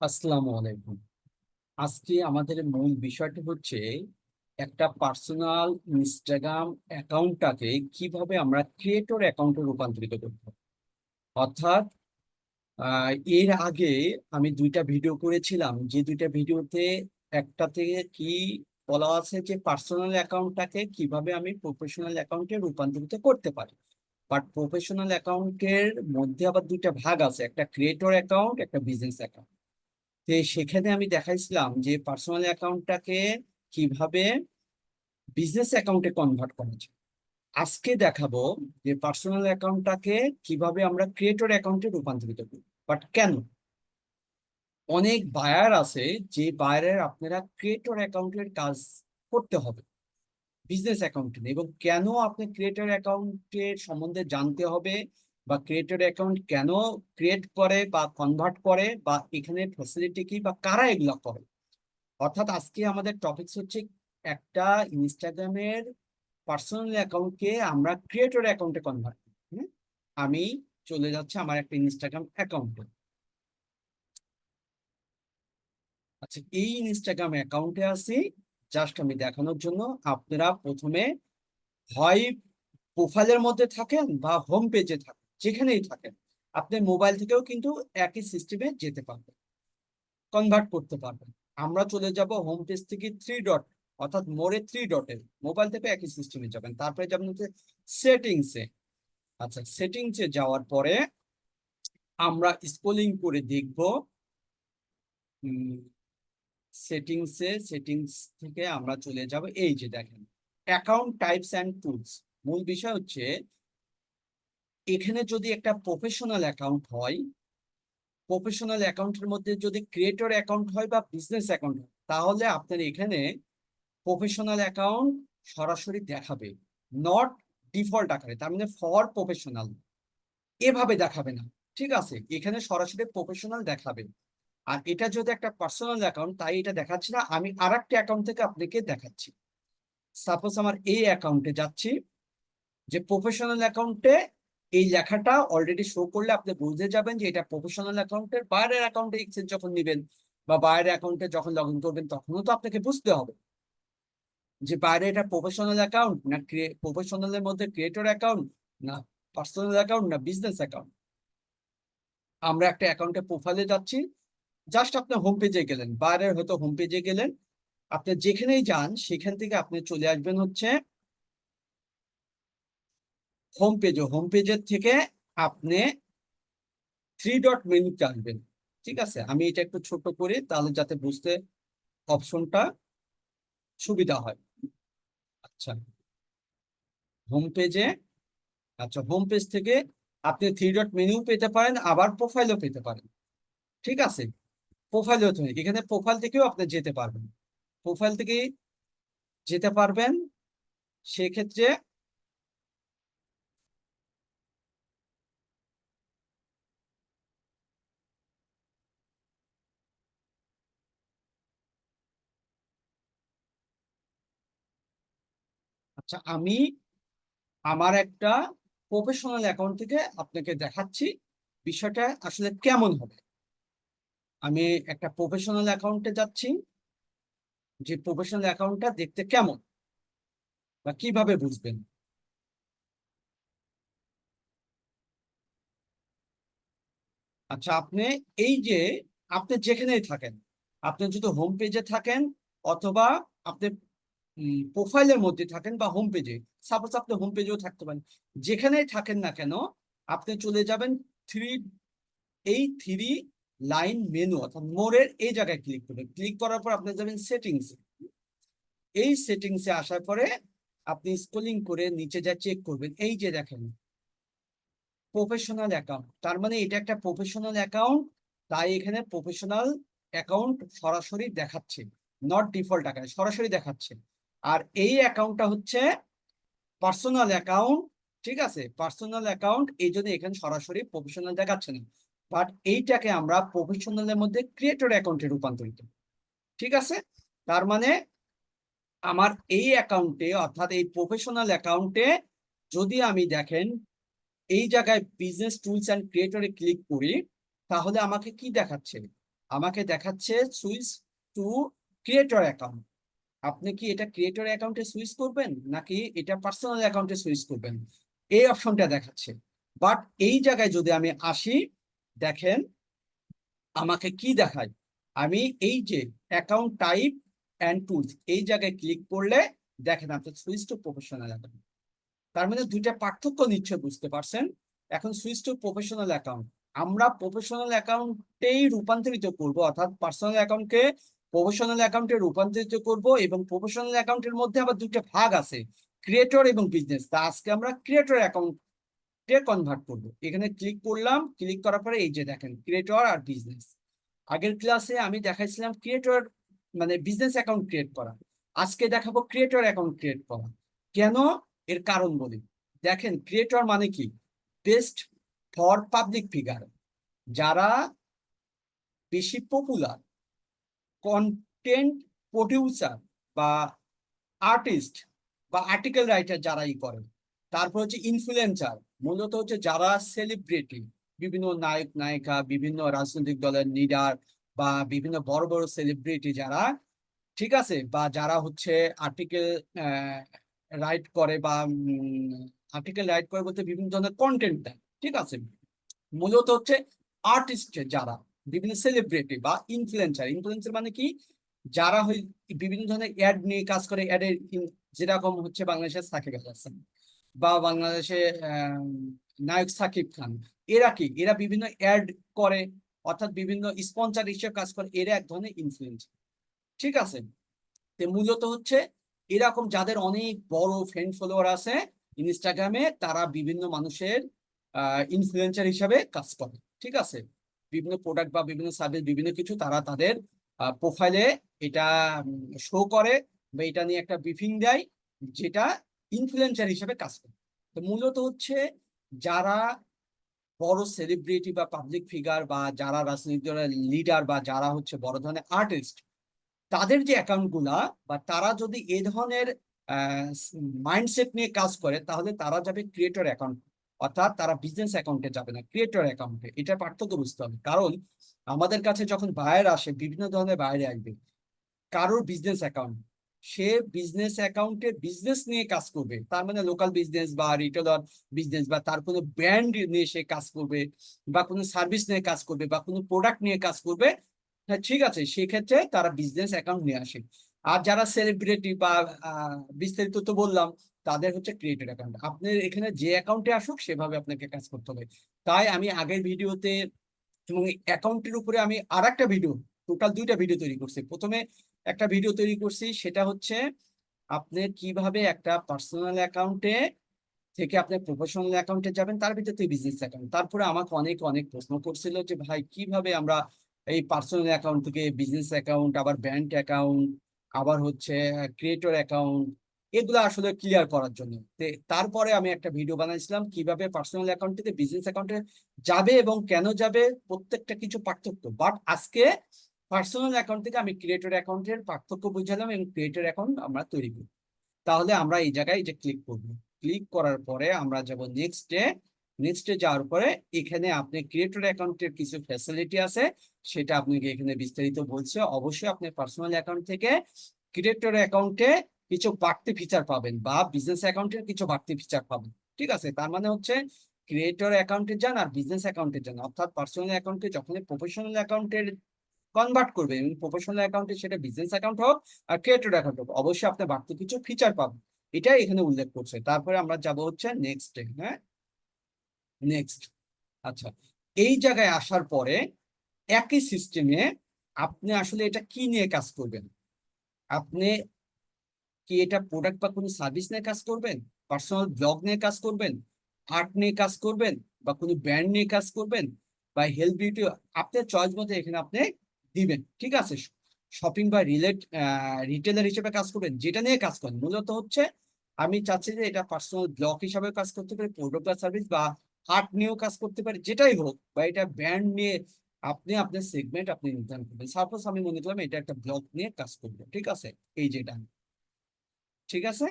আসসালামু আলাইকুম। আজকে আমাদের মূল বিষয়টি হচ্ছে একটা পার্সোনাল ইনস্টাগ্রাম অ্যাকাউন্টটাকে কীভাবে আমরা ক্রিয়েটর অ্যাকাউন্টে রূপান্তরিত করব। অর্থাৎ এর আগে আমি দুইটা ভিডিও করেছিলাম। যে দুইটা ভিডিওতে একটা থেকে কি বলা আছে যে পার্সোনাল অ্যাকাউন্টটাকে কীভাবে আমি প্রফেশনাল অ্যাকাউন্টে রূপান্তরিত করতে পারি। বাট প্রফেশনাল অ্যাকাউন্টের মধ্যে আবার দুইটা ভাগ আছে। একটা ক্রিয়েটর অ্যাকাউন্ট, একটা বিজনেস অ্যাকাউন্ট। তো সেখানে আমি দেখাইছিলাম যে পার্সোনাল অ্যাকাউন্টটাকে কীভাবে বিজনেস অ্যাকাউন্টে কনভার্ট করা যায়। আজকে দেখাবো যে পার্সোনাল অ্যাকাউন্টটাকে কীভাবে আমরা ক্রিয়েটর অ্যাকাউন্টে রূপান্তরিত করি। বাট কেন? অনেক বায়ার আছে যে বায়ারের আপনারা ক্রিয়েটর অ্যাকাউন্টের কাজ করতে হবে বিজনেস অ্যাকাউন্টে এবং কেন আপনি ক্রিয়েটর অ্যাকাউন্টের সম্বন্ধে জানতে হবে? বা ক্রিয়েটর অ্যাকাউন্ট কেন ক্রিয়েট করে বা কনভার্ট করে বা এখানে ফ্যাসিলিটি কি বা কারা এগুলো করে? অর্থাৎ আজকে আমাদের টপিকস হচ্ছে একটা ইনস্টাগ্রামের পার্সোনাল অ্যাকাউন্টকে আমরা ক্রিয়েটর অ্যাকাউন্টে কনভার্ট করি? আমি চলে যাচ্ছে আমার একটা ইনস্টাগ্রাম অ্যাকাউন্টে আচ্ছা এই ইনস্টাগ্রাম অ্যাকাউন্টে আছি জাস্ট আমি দেখানোর জন্য আপনারা প্রথমে হয় প্রোফাইলের মধ্যে থাকেন বা হোম পেজে থাকেন। যেখানেই থাকেন, আপনি মোবাইল থেকেও কিন্তু একই সিস্টেমে যেতে পারবেন কনভার্ট করতে পারবেন। আমরা চলে যাব হোম পেজ থেকে থ্রি ডট অর্থাৎ মোড়ে থ্রি ডটে মোবাইল থেকে একই সিস্টেমে যাবেন। তারপরে যাবেন হচ্ছে সেটিংসে আচ্ছা সেটিংসে যাওয়ার পরে আমরা স্ক্রলিং করে দেখব সেটিংসে সেটিংস থেকে আমরা চলে যাব। এই যে দেখেন অ্যাকাউন্ট টাইপস অ্যান্ড টুলস মূল বিষয় হচ্ছে এখানে যদি একটা প্রফেশনাল অ্যাকাউন্ট হয় প্রফেশনাল অ্যাকাউন্টের মধ্যে যদি ক্রিয়েটর অ্যাকাউন্ট হয় বা বিজনেস অ্যাকাউন্ট হয়, তাহলে আপনার এখানে প্রফেশনাল অ্যাকাউন্ট সরাসরি দেখাবে নট ডিফল্ট আকারে, তার মানে ফর প্রফেশনাল এভাবে দেখাবে না, ঠিক আছে? এখানে সরাসরি প্রফেশনাল দেখাবে। আর এটা যদি একটা পার্সোনাল অ্যাকাউন্ট তাই এটা দেখাচ্ছি না, আমি আর একটা অ্যাকাউন্ট থেকে আপনাকে দেখাচ্ছি। সাপোজ আমার এই অ্যাকাউন্টে যাচ্ছি, যে প্রফেশনাল অ্যাকাউন্টে এই লেখাটা অলরেডি শো করলে আপনি বুঝতে যাবেন যে এটা প্রফেশনাল অ্যাকাউন্টের বাইরের অ্যাকাউন্টে এক্সচেঞ্জ যখন নেবেন বা বাইরের অ্যাকাউন্টে যখন লগ ইন করবেন, তখনও তো আপনাকে বুঝতে হবে। যে বাইরে এটা প্রফেশনাল অ্যাকাউন্ট না প্রফেশনালের মধ্যে ক্রিয়েটর অ্যাকাউন্ট না পার্সোনাল অ্যাকাউন্ট না বিজনেস অ্যাকাউন্ট আমরা একটা অ্যাকাউন্টে প্রোফাইলে যাচ্ছি জাস্ট আপনি হোম পেজে গেলেন, বাইরের হয়তো হোম পেজে গেলেন, আপনি যেখানেই যান, সেখান থেকে আপনি চলে আসবেন হচ্ছে হোম পেজে হোম পেজের থেকে আপনি থ্রি ডট মেনুতে আসবেন, ঠিক আছে? আমি এটা একটু ছোট করি তাহলে যাতে বুঝতে অপশনটা সুবিধা হয়। আচ্ছা হোম পেজে আচ্ছা হোম পেজ থেকে আপনি থ্রি ডট মেনু পেতে পারেন, আবার প্রোফাইলও পেতে পারেন, ঠিক আছে? প্রোফাইলও তো এখানে প্রোফাইল থেকেও আপনি যেতে পারবেন। প্রোফাইল থেকে যেতে পারবেন, সেক্ষেত্রে আচ্ছা আমি আমার একটা প্রফেশনাল অ্যাকাউন্ট থেকে আপনাকে দেখাচ্ছি। বিষয়টা আসলে কেমন হবে? আমি একটা প্রফেশনাল অ্যাকাউন্টে যাচ্ছি। যে প্রফেশনাল অ্যাকাউন্টটা দেখতে কেমন? বা কীভাবে বুঝবেন? আচ্ছা আপনি এই যে আপনি যেখানেই থাকেন, আপনি যদি হোম পেজে থাকেন অথবা আপনি প্রোফাইলের মধ্যে থাকেন বা হোম পেজে সাপোজ আপনি হোম পেজেও থাকতে পারেন। যেখানেই থাকেন না কেন, আপনি চলে যাবেন থ্রি এই থ্রি লাইন মেনু অর্থাৎ মোড়ের এই জায়গায় ক্লিক করবেন। ক্লিক করার পর আপনি যাবেন সেটিংস এই সেটিংসে আসার পরে আপনি স্ক্রলিং করে নিচে যা চেক করবেন, এই যে দেখেন প্রফেশনাল অ্যাকাউন্ট তার মানে এটা একটা প্রফেশনাল অ্যাকাউন্ট তাই এখানে প্রফেশনাল অ্যাকাউন্ট সরাসরি দেখাচ্ছে নট ডিফল্ট আকারে, সরাসরি দেখাচ্ছে। আর এই অ্যাকাউন্টটা হচ্ছে পার্সোনাল অ্যাকাউন্ট ঠিক আছে? পার্সোনাল অ্যাকাউন্ট এই জন্য এখানে সরাসরি প্রফেশনাল দেখাচ্ছে না। বাট এইটাকে আমরা প্রফেশনালের মধ্যে ক্রিয়েটর অ্যাকাউন্টে রূপান্তরিত ঠিক আছে? তার মানে আমার এই অ্যাকাউন্টে অর্থাৎ এই প্রফেশনাল অ্যাকাউন্টে যদি আমি দেখেন, এই জায়গায় বিজনেস টুলস অ্যান্ড ক্রিয়েটরে ক্লিক করি, তাহলে আমাকে কি দেখাচ্ছে? আমাকে দেখাচ্ছে সুইচ টু ক্রিয়েটর অ্যাকাউন্ট আপনি কি এটা ক্রিয়েটর অ্যাকাউন্টে সুইচ করবেন, নাকি এটা পার্সোনাল অ্যাকাউন্টে সুইচ করবেন? এই অপশনটা দেখাচ্ছে। বাট এই জায়গায় যদি আমি আসি, দেখেন আমাকে কি দেখায়? আমি এই যে অ্যাকাউন্ট টাইপ অ্যান্ড টুলস এই জায়গায় ক্লিক করলে দেখেন আপনি সুইচ টু প্রফেশনাল অ্যাকাউন্ট তার মানে দুইটা পার্থক্য নিশ্চয় বুঝতে পারছেন। এখন সুইচ টু প্রফেশনাল অ্যাকাউন্ট আমরা প্রফেশনাল অ্যাকাউন্টেই রূপান্তরিত করব, অর্থাৎ পার্সোনাল অ্যাকাউন্টকে প্রফেশনাল অ্যাকাউন্টে রূপান্তরিত করব এবং প্রফেশনাল অ্যাকাউন্টের মধ্যে আবার দুইটা ভাগ আছে ক্রিয়েটর এবং বিজনেস তা আজকে আমরা ক্রিয়েটর অ্যাকাউন্টে কনভার্ট করব। এখানে ক্লিক করলাম ক্লিক করার পরে এই যে দেখেন ক্রিয়েটর আর বিজনেস আগের ক্লাসে আমি দেখাইছিলাম ক্রিয়েটর মানে বিজনেস অ্যাকাউন্ট ক্রিয়েট করা। আজকে দেখাবো ক্রিয়েটর অ্যাকাউন্ট ক্রিয়েট করা। কেন? এর কারণ বলি। দেখেন ক্রিয়েটর মানে কি? বেস্ট ফর পাবলিক ফিগার যারা বেশি পপুলার কন্টেন্ট প্রডিউসার বা আর্টিস্ট বা আর্টিকেল রাইটার যারাই করে তারপর হচ্ছে ইনফ্লুয়েন্সার মূলত হচ্ছে যারা সেলিব্রিটি বিভিন্ন নায়ক, নায়িকা, বিভিন্ন রাজনৈতিক দলের লিডার বা বিভিন্ন বড় বড় সেলিব্রিটি যারা, ঠিক আছে, বা যারা হচ্ছে আর্টিকেল রাইট করে বা আর্টিকেল রাইট করে বলতে বিভিন্ন ধরনের কন্টেন্ট দেয়, ঠিক আছে। মূলত হচ্ছে আর্টিস্ট যারা বিভিন্ন সেলিব্রিটি বা ইনফ্লুয়েন্সার ইনফ্লুয়েন্সার মানে কি? যারা হয় বিভিন্ন ধরনের অ্যাড নিয়ে কাজ করে অ্যাডের যেরকম হচ্ছে বাংলাদেশের সাকিব হাসান বা বাংলাদেশে নায়ক সাকিব খান। এরা কি? এরা বিভিন্ন অ্যাড করে, অর্থাৎ বিভিন্ন স্পন্সর হিসেবে কাজ করে, এরা এক ধরনের ইনফ্লুয়েন্সার ঠিক আছে? তো মূলত হচ্ছে এরকম যাদের অনেক বড় ফ্রেন্ড ফলোয়ার আছে ইনস্টাগ্রামে তারা বিভিন্ন মানুষের ইনফ্লুয়েন্সার হিসাবে কাজ করে। ঠিক আছে? বিভিন্ন প্রোডাক্ট বা বিভিন্ন সার্ভিস বিভিন্ন কিছু তারা তাদের প্রোফাইলে এটা শো করে বা এটা নিয়ে একটা ব্রিফিং দেয়, যেটা ইনফ্লুয়েন্সার হিসেবে কাজ করে। তো মূলত হচ্ছে যারা বড় সেলিব্রিটি বা পাবলিক ফিগার বা যারা রাজনৈতিক লিডার বা যারা হচ্ছে বড় ধরনের আর্টিস্ট তাদের যে অ্যাকাউন্টগুলা বা তারা যদি এ ধরনের মাইন্ডসেট নিয়ে কাজ করে, তাহলে তারা যাবে ক্রিয়েটর অ্যাকাউন্ট অর্থাৎ তারা বিজনেস অ্যাকাউন্টে যাবে না ক্রিয়েটর অ্যাকাউন্টে এটা পার্থক্য বুঝতে হবে। কারণ আমাদের কাছে যখন বায়ার আসে, বিভিন্ন ধরনের বাইরে আসবে, কারোর বিজনেস অ্যাকাউন্ট সে বিজনেস অ্যাকাউন্টে বিজনেস নিয়ে কাজ করবে। তার মানে লোকাল বিজনেস বা রিটেলার বিজনেস বা তার কোনো ব্র্যান্ড নিয়ে সে কাজ করবে, বা কোনো সার্ভিস নিয়ে কাজ করবে, বা কোনো প্রোডাক্ট নিয়ে কাজ করবে হ্যাঁ ঠিক আছে, সেক্ষেত্রে তারা বিজনেস অ্যাকাউন্ট নিয়ে আসে। আর যারা সেলিব্রিটি বা বিস্তারিত তো বললাম তাদের হচ্ছে ক্রিয়েটেড অ্যাকাউন্ট আপনার এখানে যে অ্যাকাউন্টে আসুক, সেভাবে আপনাকে কাজ করতে হবে। তাই আমি আগের ভিডিওতে এবং অ্যাকাউন্টের উপরে আমি আর একটা ভিডিও টোটাল দুইটা ভিডিও তৈরি করছি। প্রথমে একটা ভিডিও তৈরি করছি, সেটা হচ্ছে আপনি কীভাবে একটা পার্সোনাল অ্যাকাউন্টে থেকে আপনি প্রফেশনাল অ্যাকাউন্টে যাবেন, তার ভিতরে বিজনেস অ্যাকাউন্ট তারপরে আমাকে অনেক অনেক প্রশ্ন করছিল যে, ভাই, কীভাবে আমরা এই পার্সোনাল অ্যাকাউন্ট থেকে বিজনেস অ্যাকাউন্ট আবার ব্যাংক অ্যাকাউন্ট আবার হচ্ছে ক্রিয়েটর অ্যাকাউন্ট এগুলো আসলে ক্লিয়ার করার জন্য। তারপরে আমি একটা ভিডিও বানাইছিলাম, কীভাবে পার্সোনাল অ্যাকাউন্ট থেকে বিজনেস অ্যাকাউন্টে যাবে এবং কেন যাবে, প্রত্যেকটা কিছু পার্থক্য। বাট আজকে পার্সোনাল অ্যাকাউন্ট থেকে আমি ক্রিয়েটর অ্যাকাউন্টের পার্থক্য বুঝালাম এবং ক্রিয়েটর অ্যাকাউন্ট আমরা তৈরি করি তাহলে আমরা এই জায়গায় যে ক্লিক করব ক্লিক করার পরে আমরা যাব নেক্সটে নেক্সটে যাওয়ার পরে এখানে আপনি ক্রিয়েটর অ্যাকাউন্টের কিছু ফ্যাসিলিটি আছে, সেটা আপনাকে এখানে বিস্তারিত বলছে। অবশ্যই আপনি পার্সোনাল অ্যাকাউন্ট থেকে ক্রিয়েটর অ্যাকাউন্টে কিছু বাড়তি ফিচার পাবেন বা বিজনেস অ্যাকাউন্টের কিছু বাড়তি ফিচার পাবেন। ঠিক আছে? তার মানে হচ্ছে ক্রিয়েটর অ্যাকাউন্টে যান আর বিজনেস অ্যাকাউন্টে যান। অর্থাৎ পার্সোনাল অ্যাকাউন্টে যখন প্রফেশনাল অ্যাকাউন্টের কনভার্ট করবে প্রফেশনাল অ্যাকাউন্টে সেটা বিজনেস অ্যাকাউন্ট হোক আর ক্রিয়েটর অ্যাকাউন্ট হোক, অবশ্যই আপনি বাড়তি কিছু ফিচার পাবেন। এটাই এখানে উল্লেখ করছে। তারপরে আমরা যাব হচ্ছে নেক্সট হ্যাঁ? নেক্সট আচ্ছা। এই জায়গায় আসার পরে একই সিস্টেমে আপনি আসলে এটা কি নিয়ে কাজ করবেন? আপনি কি এটা প্রোডাক্ট বা কোনো সার্ভিস নিয়ে কাজ করবেন? পার্সোনাল ব্লগ নিয়ে কাজ করবেন? আর্ট নিয়ে কাজ করবেন? বা কোনো ব্র্যান্ড নিয়ে কাজ করবেন? বা হেলথ বিউটি আপনার চয়েস মতো এখানে আপনি দিবেন, ঠিক আছে? শপিং বা রিলেট রিটেলার হিসেবে কাজ করবেন, যেটা নিয়ে কাজ করেন। মূলত হচ্ছে, আমি চাচ্ছি যে এটা পার্সোনাল ব্লগ হিসাবে কাজ করতে পারে প্রোডাক্ট বা সার্ভিস বা আর্ট নিয়েও কাজ করতে পারে, যেটাই হোক, বা এটা ব্র্যান্ড নিয়ে আপনি, আপনার সেগমেন্ট আপনি নির্ধারণ করবেন। সাপোজ আমি মনে করলাম এটা একটা ব্লগ নিয়ে কাজ করব, ঠিক আছে? এই যেটা ঠিক আছে?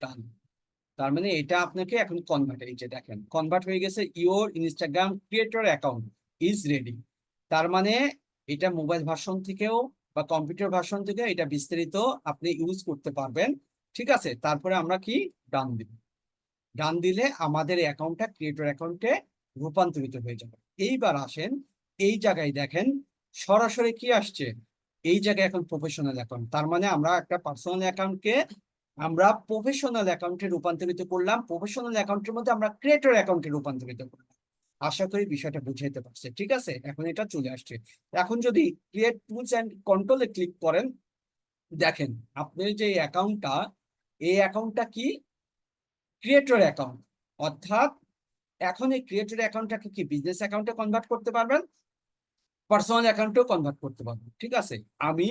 ডান তার মানে এটা আপনাকে এখন কনভার্ট এই যে দেখেন কনভার্ট হয়ে গেছে your Instagram creator account is ready তার মানে এটা মোবাইল ভার্সন থেকেও বা কম্পিউটার ভার্সন থেকে এটা বিস্তারিত আপনি ইউজ করতে পারবেন। ঠিক আছে? তারপরে আমরা কি? ডান দিব ডান দিলে আমাদের অ্যাকাউন্টটা ক্রিয়েটর অ্যাকাউন্টে রূপান্তরিত হয়ে যাবে। এইবার আসেন, এই জায়গায় দেখেন, সরাসরি কি আসছে? এই জায়গায় এখন প্রফেশনাল অ্যাকাউন্ট তার মানে আমরা একটা পার্সোনাল অ্যাকাউন্টকে আমরা প্রফেশনাল অ্যাকাউন্টে রূপান্তরিত করলাম। প্রফেশনাল অ্যাকাউন্টের মধ্যে আমরা ক্রিয়েটর অ্যাকাউন্টে রূপান্তরিত করলাম। আশা করি বিষয়টা বুঝাইতে পারছে। ঠিক আছে? এখন এটা চলে আসছে। এখন যদি ক্রিয়েট টুলস অ্যান্ড কন্ট্রোলে ক্লিক করেন, দেখেন, আপনার যে অ্যাকাউন্টটা এই অ্যাকাউন্টটা কি? ক্রিয়েটর অ্যাকাউন্ট অর্থাৎ এখন এই ক্রিয়েটর অ্যাকাউন্টটাকে কি বিজনেস অ্যাকাউন্টে কনভার্ট করতে পারবেন? পার্সোনাল অ্যাকাউন্টেও কনভার্ট করতে পারব, ঠিক আছে? আমি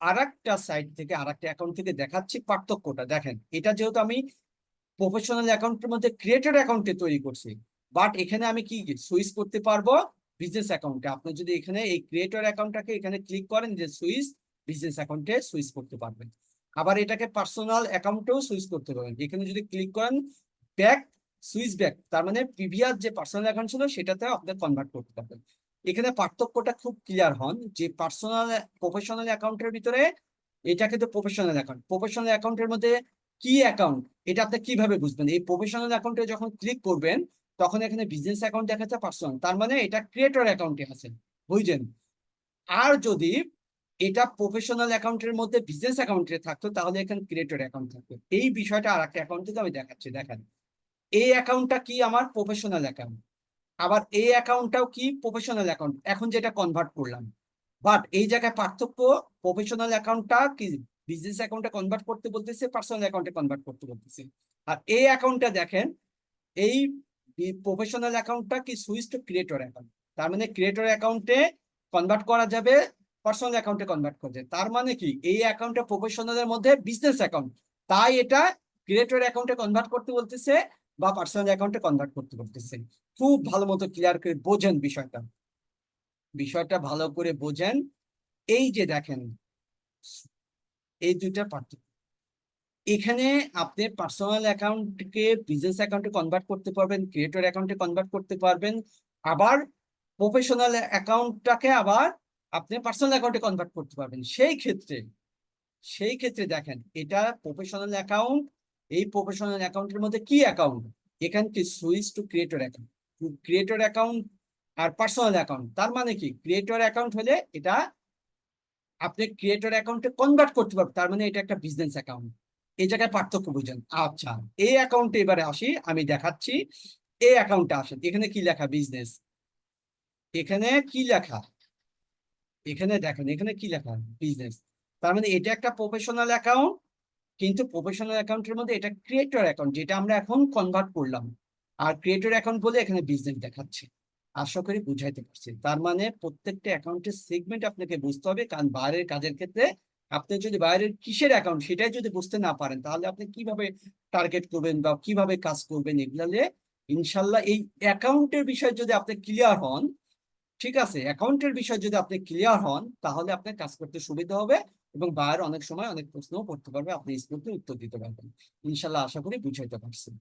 আর একটা সাইট থেকে আর একটা অ্যাকাউন্ট থেকে দেখাচ্ছি পার্থক্যটা। দেখেন, এটা যেহেতু আমি প্রফেশনাল অ্যাকাউন্টের মধ্যে ক্রিয়েটর অ্যাকাউন্টে তৈরি করছি বাট এখানে আমি কি সুইচ করতে পারব? বিজনেস অ্যাকাউন্টে আপনি যদি এখানে এই ক্রিয়েটর অ্যাকাউন্টটাকে এখানে ক্লিক করেন, যে সুইচ বিজনেস অ্যাকাউন্টে সুইচ করতে পারবেন। আবার এটাকে পার্সোনাল অ্যাকাউন্টেও সুইচ করতে পারবেন। এখানে যদি ক্লিক করেন ব্যাক সুইচ ব্যাক তার মানে প্রিভিয়াস যে পার্সোনাল অ্যাকাউন্ট ছিল সেটাতে আপনি কনভার্ট করতে পারবেন। এখানে পার্থক্যটা খুব ক্লিয়ার হন যে পার্সোনাল প্রফেশনাল অ্যাকাউন্টের ভিতরে এটা কিন্তু প্রফেশনাল অ্যাকাউন্ট প্রফেশনাল অ্যাকাউন্টের মধ্যে কি অ্যাকাউন্ট এটা আপনি কীভাবে বুঝবেন? এই প্রফেশনাল অ্যাকাউন্টে যখন ক্লিক করবেন, তখন এখানে বিজনেস অ্যাকাউন্ট দেখাচ্ছে পার্সোনাল তার মানে এটা ক্রিয়েটর অ্যাকাউন্টে আছে। বুঝছেন আর যদি এটা প্রফেশনাল অ্যাকাউন্টের মধ্যে বিজনেস অ্যাকাউন্টে থাকতো, তাহলে এখানে ক্রিয়েটর অ্যাকাউন্ট থাকতো। এই বিষয়টা আর একটা অ্যাকাউন্ট থেকে আমি দেখাচ্ছি, দেখেন। এই অ্যাকাউন্টটা কি আমার প্রফেশনাল অ্যাকাউন্ট আবার এই অ্যাকাউন্টটাও কি? প্রফেশনাল অ্যাকাউন্ট এখন যেটা কনভার্ট করলাম। বাট এই জায়গায় পার্থক্য প্রফেশনাল অ্যাকাউন্টটা কি? বিজনেস অ্যাকাউন্টে কনভার্ট করতে বলতেছে পার্সোনাল অ্যাকাউন্টে কনভার্ট করতে বলতেছে। আর এই অ্যাকাউন্টটা দেখেন, এই প্রফেশনাল অ্যাকাউন্টটা কি সুইচ টু ক্রিয়েটর অ্যাকাউন্ট তার মানে ক্রিয়েটর অ্যাকাউন্টে কনভার্ট করা যাবে পার্সোনাল অ্যাকাউন্টে কনভার্ট করছে তার মানে কি? এই অ্যাকাউন্টটা প্রফেশনালের মধ্যে বিজনেস অ্যাকাউন্ট তাই এটা ক্রিয়েটর অ্যাকাউন্টে কনভার্ট করতে বলতেছে বা পার্সোনাল অ্যাকাউন্টে কনভার্ট করতে বলতেছে খুব ভালো মতো ক্লিয়ার করে বোঝেন বিষয়টা। বিষয়টা ভালো করে বোঝেন। এই যে দেখেন, এই দুইটা পার্থক্য। এখানে আপনি পার্সোনাল অ্যাকাউন্টকে বিজনেস অ্যাকাউন্টে কনভার্ট করতে পারবেন ক্রিয়েটর অ্যাকাউন্টে কনভার্ট করতে পারবেন। আবার প্রফেশনাল অ্যাকাউন্টটাকে আবার আপনি পার্সোনাল অ্যাকাউন্টে কনভার্ট করতে পারবেন। সেই ক্ষেত্রে সেই ক্ষেত্রে দেখেন, এটা প্রফেশনাল অ্যাকাউন্ট এই প্রফেশনাল অ্যাকাউন্টের মধ্যে কি অ্যাকাউন্ট এখান কি switch to creator account creator account R personal account তার মানে কি? ক্রিয়েটর অ্যাকাউন্ট হলে এটা আপনি ক্রিয়েটর অ্যাকাউন্টে কনভার্ট করতে পারবেন, তার মানে এটা একটা বিজনেস অ্যাকাউন্ট এই জায়গায় পার্থক্য বুঝেন। আচ্ছা এই অ্যাকাউন্টে এবারে আসি, আমি দেখাচ্ছি। এই অ্যাকাউন্টে আসেন, এখানে কি লেখা? বিজনেস এখানে কি লেখা? এখানে দেখেন, এখানে কি লেখা? বিজনেস তার মানে এটা একটা প্রফেশনাল অ্যাকাউন্ট কিন্তু প্রফেশনাল অ্যাকাউন্টের মধ্যে এটা ক্রিয়েটর অ্যাকাউন্ট যেটা আমরা এখন কনভার্ট করলাম। আর ক্রিয়েটর অ্যাকাউন্ট বলে এখানে বিজনেস দেখাচ্ছে। আশা করি বুঝাইতে পারছি। তার মানে প্রত্যেকটা অ্যাকাউন্টের সেগমেন্ট আপনাকে বুঝতে হবে, কারণ বাইরের কাজের ক্ষেত্রে আপনি যদি বাইরের কিসের অ্যাকাউন্ট সেটাই যদি বুঝতে না পারেন, তাহলে আপনি কীভাবে টার্গেট করবেন বা কীভাবে কাজ করবেন এগুলো ইনশাল্লাহ এই অ্যাকাউন্টের বিষয়ে যদি আপনি ক্লিয়ার হন, ঠিক আছে? অ্যাকাউন্টের বিষয়ে যদি আপনি ক্লিয়ার হন, তাহলে আপনার কাজ করতে সুবিধা হবে। এবং বার অনেক সময় অনেক প্রশ্নও করতে পারবে, আপনি স্কুলতে উত্তর দিতে পারবেন। ইনশাল্লাহ আশা করি বুঝাইতে পারছেন